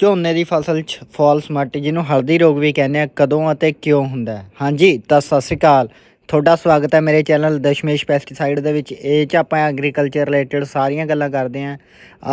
ਝੋਨੇ ਦੀ ਫਸਲ 'ਚ ਫਾਲ ਸਮੱਟ, ਜਿਹਨੂੰ ਹਲਦੀ ਰੋਗ ਵੀ ਕਹਿੰਦੇ ਆ, ਕਦੋਂ ਅਤੇ ਕਿਉਂ ਹੁੰਦਾ ਹੈ? ਹਾਂਜੀ, ਤਾਂ ਸਤਿ ਸ਼੍ਰੀ ਅਕਾਲ। ਤੁਹਾਡਾ ਸਵਾਗਤ ਹੈ ਮੇਰੇ ਚੈਨਲ ਦਸ਼ਮੇਸ਼ ਪੈਸਟੀਸਾਈਡ ਦੇ ਵਿੱਚ। ਇਹ 'ਚ ਆਪਾਂ ਐਗਰੀਕਲਚਰ ਰਿਲੇਟਡ ਸਾਰੀਆਂ ਗੱਲਾਂ ਕਰਦੇ ਆਂ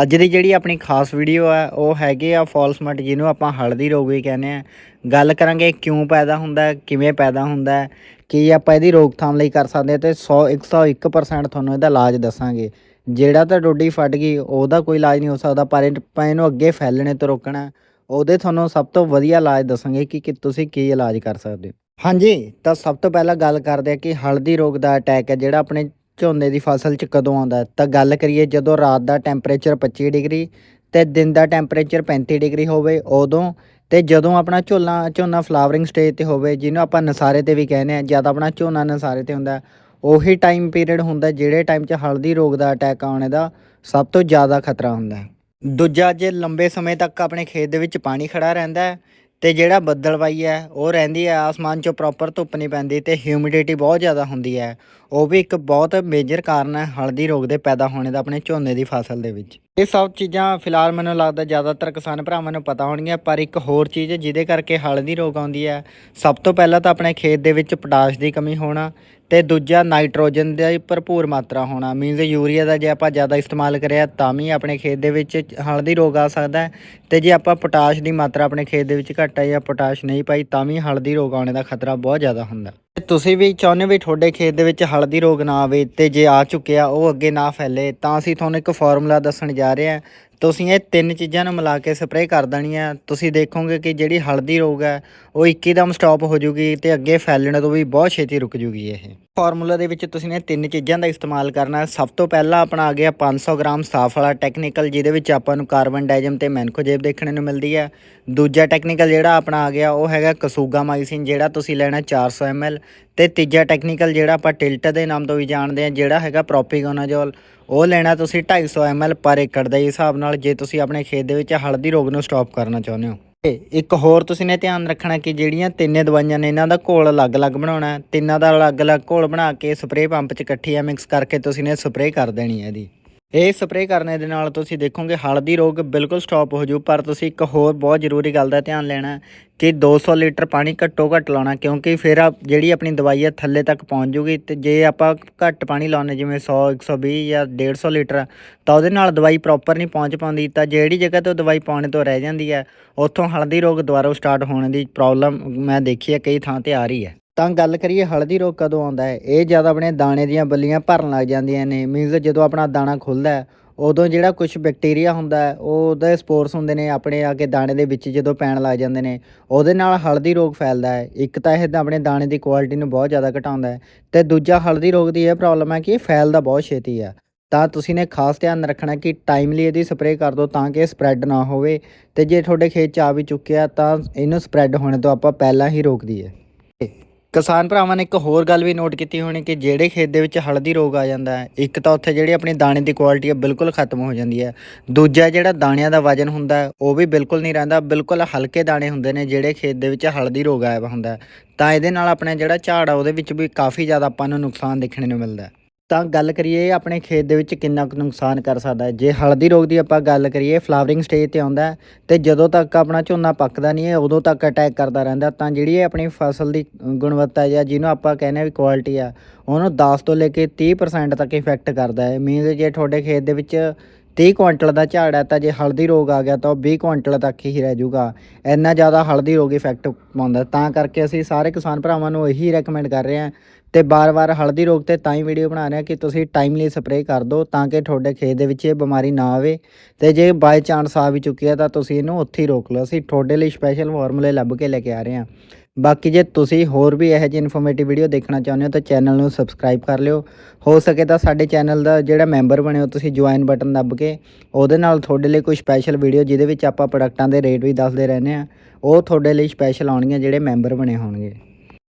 ਅੱਜ ਦੀ ਜਿਹੜੀ ਆਪਣੀ ਖਾਸ ਵੀਡੀਓ ਆ, ਉਹ ਹੈਗੇ ਆ ਫਾਲ ਸਮੱਟ, ਜਿਹਨੂੰ ਆਪਾਂ ਹਲਦੀ ਰੋਗ ਵੀ ਕਹਿੰਦੇ ਆ ਗੱਲ ਕਰਾਂਗੇ ਕਿਉਂ ਪੈਦਾ ਹੁੰਦਾ ਕਿਵੇਂ ਪੈਦਾ ਹੁੰਦਾ ਕੀ ਆਪਾਂ ਇਹਦੀ ਰੋਕਥਾਮ ਲਈ ਕਰ ਸਕਦੇ ਹਾਂ ਤੇ 100 101% ਤੁਹਾਨੂੰ ਇਹਦਾ ਇਲਾਜ ਦੱਸਾਂਗੇ। ਜਿਹੜਾ ਤਾਂ ਡੋਡੀ ਫਟ ਗਈ, ਉਹਦਾ ਕੋਈ ਇਲਾਜ ਨਹੀਂ ਹੋ ਸਕਦਾ, ਪਰ ਇਹ- ਆਪਾਂ ਇਹਨੂੰ ਅੱਗੇ ਫੈਲਣੇ ਤੋਂ ਰੋਕਣਾ, ਉਹਦੇ ਤੁਹਾਨੂੰ ਸਭ ਤੋਂ ਵਧੀਆ ਇਲਾਜ ਦੱਸਾਂਗੇ ਕਿ ਕਿ ਤੁਸੀਂ ਕੀ ਇਲਾਜ ਕਰ ਸਕਦੇ ਹੋ। ਹਾਂਜੀ, ਤਾਂ ਸਭ ਤੋਂ ਪਹਿਲਾਂ ਗੱਲ ਕਰਦੇ ਆ ਕਿ ਹਲਦੀ ਰੋਗ ਦਾ ਅਟੈਕ ਹੈ, ਜਿਹੜਾ ਆਪਣੇ ਝੋਨੇ ਦੀ ਫਸਲ 'ਚ ਕਦੋਂ ਆਉਂਦਾ ਤਾਂ ਗੱਲ ਕਰੀਏ ਜਦੋਂ ਰਾਤ ਦਾ ਟੈਂਪਰੇਚਰ 25 ਡਿਗਰੀ ਤੇ ਦਿਨ ਦਾ ਟੈਂਪਰੇਚਰ 35 ਡਿਗਰੀ ਹੋਵੇ, ਉਦੋਂ ਤੇ ਜਦੋਂ ਆਪਣਾ ਝੋਨਾ ਝੋਨਾ ਫਲਾਵਰਿੰਗ ਸਟੇਜ ਤੇ ਹੋਵੇ, ਜਿਹਨੂੰ ਆਪਾਂ ਨਸਾਰੇ ਤੇ ਵੀ ਕਹਿੰਦੇ ਆ ਜਦ ਆਪਣਾ ਝੋਨਾ ਨਸਾਰੇ ਤੇ ਹੁੰਦਾ ਉਹੀ ਟਾਈਮ ਪੀਰੀਅਡ ਹੁੰਦਾ ਜਿਹੜੇ ਟਾਈਮ 'ਚ ਹਲਦੀ ਰੋਗ ਦਾ ਅਟੈਕ ਆਉਣੇ ਦਾ, ਸਭ ਤੋਂ ਜ਼ਿਆਦਾ ਖਤਰਾ ਹੁੰਦਾ ਹੈ। ਦੂਜਾ ਜੇ ਲੰਬੇ ਸਮੇਂ ਤੱਕ ਆਪਣੇ ਖੇਤ ਦੇ ਵਿੱਚ ਪਾਣੀ ਖੜਾ ਰਹਿੰਦਾ ਹੈ ਤੇ ਜਿਹੜਾ ਬੱਦਲਵਾਈ ਹੈ, ਉਹ ਰਹਿੰਦੀ ਹੈ। ਆਸਮਾਨ 'ਚੋਂ ਪ੍ਰੋਪਰ ਧੁੱਪ ਨਹੀਂ ਪੈਂਦੀ ਤੇ ਹਿਊਮਿਡਿਟੀ ਬਹੁਤ ਜ਼ਿਆਦਾ ਹੁੰਦੀ ਹੈ। ਉਹ ਵੀ ਇੱਕ ਬਹੁਤ ਮੇਜਰ ਕਾਰਨ ਹੈ ਹਲਦੀ ਰੋਗ ਦੇ ਪੈਦਾ ਹੋਣੇ ਦਾ ਆਪਣੇ ਝੋਨੇ ਦੀ ਫਸਲ ਦੇ ਵਿੱਚ। ਇਹ ਸਭ ਚੀਜ਼ਾਂ ਫਿਲਹਾਲ ਮੈਨੂੰ ਲੱਗਦਾ ਜ਼ਿਆਦਾਤਰ ਕਿਸਾਨ ਭਰਾਵਾਂ ਨੂੰ ਪਤਾ ਹੋਣਗੀਆਂ, ਪਰ ਇੱਕ ਹੋਰ ਚੀਜ਼ ਜਿਹਦੇ ਕਰਕੇ ਹਲਦੀ ਰੋਗ ਆਉਂਦੀ ਹੈ, ਸਭ ਤੋਂ ਪਹਿਲਾਂ ਤਾਂ ਆਪਣੇ ਖੇਤ ਦੇ ਵਿੱਚ ਪੋਟਾਸ਼ ਦੀ ਕਮੀ ਹੋਣਾ ਤੇ ਦੂਜਾ ਨਾਈਟ੍ਰੋਜਨ ਦਾ ਭਰਪੂਰ ਮਾਤਰਾ ਹੋਣਾ। ਮੀਨਜ਼ ਯੂਰੀਆ ਦਾ ਜੇ ਆਪਾਂ ਜ਼ਿਆਦਾ ਇਸਤੇਮਾਲ ਕਰਿਆ, ਤਾਂ ਵੀ ਆਪਣੇ ਖੇਤ ਦੇ ਵਿੱਚ ਹਲਦੀ ਰੋਗ ਆ ਸਕਦਾ ਹੈ ਤੇ ਜੇ ਆਪਾਂ ਪੋਟਾਸ਼ ਦੀ ਮਾਤਰਾ ਆਪਣੇ ਖੇਤ ਦੇ ਵਿੱਚ ਘੱਟ ਹੈ ਜਾਂ ਪੋਟਾਸ਼ ਨਹੀਂ ਪਾਈ, ਤਾਂ ਵੀ ਹਲਦੀ ਰੋਗ ਆਉਣੇ ਦਾ ਖਤਰਾ ਬਹੁਤ ਜ਼ਿਆਦਾ ਹੁੰਦਾ ਤੇ ਤੁਸੀਂ ਵੀ ਚਾਹੁੰਦੇ ਹੋ ਵੀ ਤੁਹਾਡੇ ਖੇਤ ਦੇ ਵਿੱਚ ਹਲਦੀ ਰੋਗ ਨਾ ਆਵੇ ਤੇ ਜੇ ਆ ਚੁੱਕਿਆ, ਉਹ ਅੱਗੇ ਨਾ ਫੈਲੇ, ਤਾਂ ਅਸੀਂ ਤੁਹਾਨੂੰ ਇੱਕ ਫਾਰਮੂਲਾ ਦੱਸਣ ਜਾ ਰਹੇ ਹਾਂ। ਤੁਸੀਂ ਇਹ ਤਿੰਨ ਚੀਜ਼ਾਂ ਨੂੰ ਮਿਲਾ ਕੇ ਸਪਰੇਅ ਕਰ ਦੇਣੀ ਹੈ ਤੁਸੀਂ ਦੇਖੋਗੇ ਕਿ ਜਿਹੜੀ ਹਲਦੀ ਰੋਗ ਹੈ, ਉਹ ਇੱਕਦਮ ਸਟਾਪ ਹੋ ਜੂਗੀ ਤੇ ਅੱਗੇ ਫੈਲਣ ਤੋਂ ਵੀ ਬਹੁਤ ਛੇਤੀ ਰੁਕ ਜੂਗੀ ਇਹ। ਫਾਰਮੂਲਾ ਦੇ ਵਿੱਚ ਤੁਸੀਂ ਨੇ ਤਿੰਨ ਚੀਜ਼ਾਂ ਦਾ ਇਸਤੇਮਾਲ ਕਰਨਾ ਸਭ ਤੋਂ ਪਹਿਲਾਂ ਆਪਣਾ ਆ ਗਿਆ 500 ਗ੍ਰਾਮ ਸਾਫ਼ ਵਾਲਾ ਟੈਕਨੀਕਲ ਜਿਹਦੇ ਵਿੱਚ ਆਪਾਂ ਨੂੰ ਕਾਰਬਨ ਡਾਈਜਮ ਤੇ ਮੈਨਕੋਜੇਬ ਦੇਖਣ ਨੂੰ ਮਿਲਦੀ ਹੈ। ਦੂਜਾ ਟੈਕਨੀਕਲ ਜਿਹੜਾ ਆਪਣਾ ਆ ਗਿਆ, ਉਹ ਹੈਗਾ ਕਸੂਗਾ ਮਾਈਸਿਨ, ਜਿਹੜਾ ਤੁਸੀਂ ਲੈਣਾ 400 ml ਤੇ ਤੀਜਾ ਟੈਕਨੀਕਲ ਜਿਹੜਾ ਆਪਾਂ ਟਿਲਟ ਦੇ ਨਾਮ ਤੋਂ ਵੀ ਜਾਣਦੇ ਹਾਂ, ਜਿਹੜਾ ਹੈਗਾ ਪ੍ਰੋਪੀਗੋਨਾਜੋਲ ਉਹ ਲੈਣਾ ਤੁਸੀਂ 250 ml ਪਰ ਏਕੜ ਦੇ ਹਿਸਾਬ ਨਾਲ, ਜੇ ਤੁਸੀਂ ਆਪਣੇ ਖੇਤ ਦੇ ਵਿੱਚ ਹਲਦੀ ਰੋਗ ਨੂੰ ਸਟਾਪ ਕਰਨਾ ਚਾਹੁੰਦੇ ਹੋ। ਇੱਕ ਹੋਰ ਤੁਸੀਂ ਨੇ ਧਿਆਨ ਰੱਖਣਾ ਕਿ ਜਿਹੜੀਆਂ ਤਿੰਨੇ ਦਵਾਈਆਂ ਨੇ, ਇਹਨਾਂ ਦਾ ਘੋਲ ਅਲੱਗ-ਅਲੱਗ ਬਣਾਉਣਾ ਤਿੰਨਾਂ ਦਾ ਅਲੱਗ-ਅਲੱਗ ਘੋਲ ਬਣਾ ਕੇ ਸਪਰੇਅ ਪੰਪ 'ਚ ਇਕੱਠੀ ਆ ਮਿਕਸ ਕਰਕੇ ਤੁਸੀਂ ਨੇ ਸਪਰੇਅ ਕਰ ਦੇਣੀ ਹੈ ਇਹਦੀ। ਇਹ ਸਪਰੇਅ ਕਰਨੇ ਦੇ ਨਾਲ ਤੁਸੀਂ ਦੇਖੋਗੇ ਹਲਦੀ ਰੋਗ ਬਿਲਕੁਲ ਸਟਾਪ ਹੋ ਜੂ ਪਰ ਤੁਸੀਂ ਇੱਕ ਹੋਰ ਬਹੁਤ ਜ਼ਰੂਰੀ ਗੱਲ ਦਾ ਧਿਆਨ ਲੈਣਾ ਹੈ ਕਿ 200 ਲੀਟਰ ਪਾਣੀ ਘੱਟੋ ਘੱਟ ਲਾਉਣਾ ਕਿਉਂਕਿ ਫਿਰ ਆ ਜਿਹੜੀ ਆਪਣੀ ਦਵਾਈ ਹੈ ਥੱਲੇ ਤੱਕ ਪਹੁੰਚ ਜੂਗੀ ਤੇ ਜੇ ਆਪਾਂ ਘੱਟ ਪਾਣੀ ਲਾਉਨੇ ਜਿਵੇਂ 100 120 ਜਾਂ 150 ਲੀਟਰ, ਤਾਂ ਉਹਦੇ ਨਾਲ ਦਵਾਈ ਪ੍ਰੋਪਰ ਨਹੀਂ ਪਹੁੰਚ ਪਾਉਂਦੀ, ਤਾਂ ਜਿਹੜੀ ਜਗ੍ਹਾ 'ਤੇ ਉਹ ਦਵਾਈ ਪਾਉਣੇ ਤੋਂ ਰਹਿ ਜਾਂਦੀ ਹੈ, ਉੱਥੋਂ ਹਲਦੀ ਰੋਗ ਦੁਬਾਰਾ ਸਟਾਰਟ ਹੋਣ ਦੀ ਪ੍ਰੋਬਲਮ ਮੈਂ ਦੇਖੀ ਹੈ, ਕਈ ਥਾਂ ਤੇ ਆ ਰਹੀ ਹੈ। ਤਾਂ ਗੱਲ ਕਰੀਏ ਹਲਦੀ ਰੋਗ ਕਦੋਂ ਆਉਂਦਾ ਹੈ? ਇਹ ਜਦ ਆਪਣੇ ਦਾਣੇ ਦੀਆਂ ਬੱਲੀਆਂ ਭਰਨ ਲੱਗ ਜਾਂਦੀਆਂ ਨੇ। ਮੀਨਸ ਜਦੋਂ ਆਪਣਾ ਦਾਣਾ ਖੁੱਲਦਾ ਉਦੋਂ ਜਿਹੜਾ ਕੁਝ ਬੈਕਟੀਰੀਆ ਹੁੰਦਾ ਉਹ ਉਹਦੇ ਸਪੋਰਸ ਹੁੰਦੇ ਨੇ ਆਪਣੇ ਆ ਕੇ ਦਾਣੇ ਦੇ ਵਿੱਚ ਜਦੋਂ ਪੈਣ ਲੱਗ ਜਾਂਦੇ ਨੇ, ਉਹਦੇ ਨਾਲ ਹਲਦੀ ਰੋਗ ਫੈਲਦਾ ਹੈ। ਇੱਕ ਤਾਂ ਇਹ ਆਪਣੇ ਦਾਣੇ ਦੀ ਕੁਆਲਿਟੀ ਨੂੰ ਬਹੁਤ ਜ਼ਿਆਦਾ ਘਟਾਉਂਦਾ ਹੈ। ਤੇ ਦੂਜਾ ਹਲਦੀ ਰੋਗ ਦੀ ਇਹ ਪ੍ਰੋਬਲਮ ਹੈ ਕਿ ਇਹ ਫੈਲਦਾ ਬਹੁਤ ਛੇਤੀ ਆ ਤਾਂ ਤੁਸੀਂ ਨੇ ਖਾਸ ਧਿਆਨ ਰੱਖਣਾ ਕਿ ਟਾਈਮਲੀ ਇਹਦੀ ਸਪਰੇਅ ਕਰ ਦਿਓ ਤਾਂ ਕਿ ਇਹ ਸਪਰੈਡ ਨਾ ਹੋਵੇ। ਤੇ ਜੇ ਤੁਹਾਡੇ ਖੇਤ 'ਚ ਆ ਵੀ ਚੁੱਕਿਆ ਤਾਂ ਇਹਨੂੰ ਸਪਰੈਡ ਹੋਣੇ ਤੋਂ ਆਪਾਂ ਪਹਿਲਾਂ ਹੀ ਰੋਕ ਦਈਏ ਕਿਸਾਨ ਭਰਾਵਾਂ ਨੇ ਇੱਕ ਹੋਰ ਗੱਲ ਵੀ ਨੋਟ ਕੀਤੀ ਹੋਣੀ ਕਿ ਜਿਹੜੇ ਖੇਤ ਦੇ ਵਿੱਚ ਹਲਦੀ ਰੋਗ ਆ ਜਾਂਦਾ ਹੈ, ਇੱਕ ਤਾਂ ਉੱਥੇ ਜਿਹੜੀ ਆਪਣੀ ਦਾਣੇ ਦੀ ਕੁਆਲਿਟੀ ਹੈ ਬਿਲਕੁਲ ਖਤਮ ਹੋ ਜਾਂਦੀ ਹੈ। ਦੂਜਾ ਜਿਹੜਾ ਦਾਣਿਆਂ ਦਾ ਵਜਨ ਹੁੰਦਾ ਉਹ ਵੀ ਬਿਲਕੁਲ ਨਹੀਂ ਰਹਿੰਦਾ, ਬਿਲਕੁਲ ਹਲਕੇ ਦਾਣੇ ਹੁੰਦੇ ਨੇ ਜਿਹੜੇ ਖੇਤ ਦੇ ਵਿੱਚ ਹਲਦੀ ਰੋਗ ਆਇਆ ਹੁੰਦਾ ਤਾਂ ਇਹਦੇ ਨਾਲ ਆਪਣਾ ਜਿਹੜਾ ਝਾੜ ਆ, ਉਹਦੇ ਵਿੱਚ ਵੀ ਕਾਫੀ ਜ਼ਿਆਦਾ ਆਪਾਂ ਨੂੰ ਨੁਕਸਾਨ ਦੇਖਣ ਨੂੰ ਮਿਲਦਾ ਤਾਂ ਗੱਲ ਕਰੀਏ ਆਪਣੇ ਖੇਤ ਦੇ ਵਿੱਚ ਕਿੰਨਾ ਕੁ ਨੁਕਸਾਨ ਕਰ ਸਕਦਾ ਹੈ। ਜੇ ਹਲਦੀ ਰੋਗ ਦੀ ਆਪਾਂ ਗੱਲ ਕਰੀਏ ਫਲਾਵਰਿੰਗ ਸਟੇਜ ਤੇ ਆਉਂਦਾ ਹੈ ਤੇ ਜਦੋਂ ਤੱਕ ਆਪਣਾ ਝੋਨਾ ਪੱਕਦਾ ਨਹੀਂ ਹੈ, ਉਦੋਂ ਤੱਕ ਅਟੈਕ ਕਰਦਾ ਰਹਿੰਦਾ ਤਾਂ ਜਿਹੜੀ ਇਹ ਆਪਣੀ ਫਸਲ ਦੀ ਗੁਣਵੱਤਾ ਜਾਂ ਜਿਹਨੂੰ ਆਪਾਂ ਕਹਿੰਦੇ ਆ ਵੀ ਕੁਆਲਿਟੀ ਆ, ਉਹਨੂੰ 10 ਤੋਂ ਲੈ ਕੇ 30% ਤੱਕ ਇਫੈਕਟ ਕਰਦਾ ਹੈ। ਮੀਨਸ ਜੇ ਤੁਹਾਡੇ ਖੇਤ ਦੇ ਵਿੱਚ 30 ਕੁਇੰਟਲ ਦਾ ਝਾੜ ਹੈ, ਤਾਂ ਜੇ ਹਲਦੀ ਰੋਗ ਆ ਗਿਆ ਤਾਂ ਉਹ 20 ਕੁਇੰਟਲ ਤੱਕ ਹੀ ਰਹਿ ਜਾਊਗਾ। ਇੰਨਾ ਜ਼ਿਆਦਾ ਹਲਦੀ ਰੋਗ ਇਫੈਕਟ ਪਾਉਂਦਾ ਤਾਂ ਕਰਕੇ ਅਸੀਂ ਸਾਰੇ ਕਿਸਾਨ ਭਰਾਵਾਂ ਨੂੰ ਇਹੀ ਰეკਮੈਂਡ ਕਰ ਰਹੇ ਹਾਂ ਤੇ ਬਾਰ-ਬਾਰ ਹਲਦੀ ਰੋਗ ਤੇ ਤਾਂ ਹੀ ਵੀਡੀਓ ਬਣਾ ਰਹੇ ਹਾਂ ਕਿ ਤੁਸੀਂ ਟਾਈਮਲੀ ਸਪਰੇਅ ਕਰ ਦਿਓ ਤਾਂ ਕਿ ਤੁਹਾਡੇ ਖੇਤ ਦੇ ਵਿੱਚ ਇਹ ਬਿਮਾਰੀ ਨਾ ਆਵੇ। ਤੇ ਜੇ ਬਾਈ ਚਾਂਸ ਆ ਵੀ ਚੁੱਕੀ ਹੈ ਤਾਂ ਤੁਸੀਂ ਇਹਨੂੰ ਉੱਥੇ ਹੀ ਰੋਕ ਲਓ। ਅਸੀਂ ਤੁਹਾਡੇ ਲਈ ਸਪੈਸ਼ਲ ਫਾਰਮੂਲੇ ਲੱਭ ਕੇ ਲੈ ਕੇ ਆ ਰਹੇ ਹਾਂ। ਬਾਕੀ ਜੇ ਤੁਸੀਂ ਹੋਰ ਵੀ ਇਹੋ ਜਿਹੀ ਇਨਫੋਰਮੇਟਿਵ ਵੀਡੀਓ ਦੇਖਣਾ ਚਾਹੁੰਦੇ ਹੋ ਤਾਂ ਚੈਨਲ ਨੂੰ ਸਬਸਕ੍ਰਾਈਬ ਕਰ ਲਿਓ। ਹੋ ਸਕੇ ਤਾਂ ਸਾਡੇ ਚੈਨਲ ਦਾ ਜਿਹੜਾ ਮੈਂਬਰ ਬਣੇ ਹੋ ਤੁਸੀਂ ਜੁਆਇਨ ਬਟਨ ਦੱਬ ਕੇ ਉਹਦੇ ਨਾਲ ਤੁਹਾਡੇ ਲਈ ਕੋਈ ਸਪੈਸ਼ਲ ਵੀਡੀਓ ਜਿਹਦੇ ਵਿੱਚ ਆਪਾਂ ਪ੍ਰੋਡਕਟਾਂ ਦੇ ਰੇਟ ਵੀ ਦੱਸਦੇ ਰਹਿੰਦੇ ਆ ਉਹ ਤੁਹਾਡੇ ਲਈ ਸਪੈਸ਼ਲ ਆਉਣਗੀਆਂ ਜਿਹੜੇ ਮੈਂਬਰ ਬਣੇ ਹੋਣਗੇ।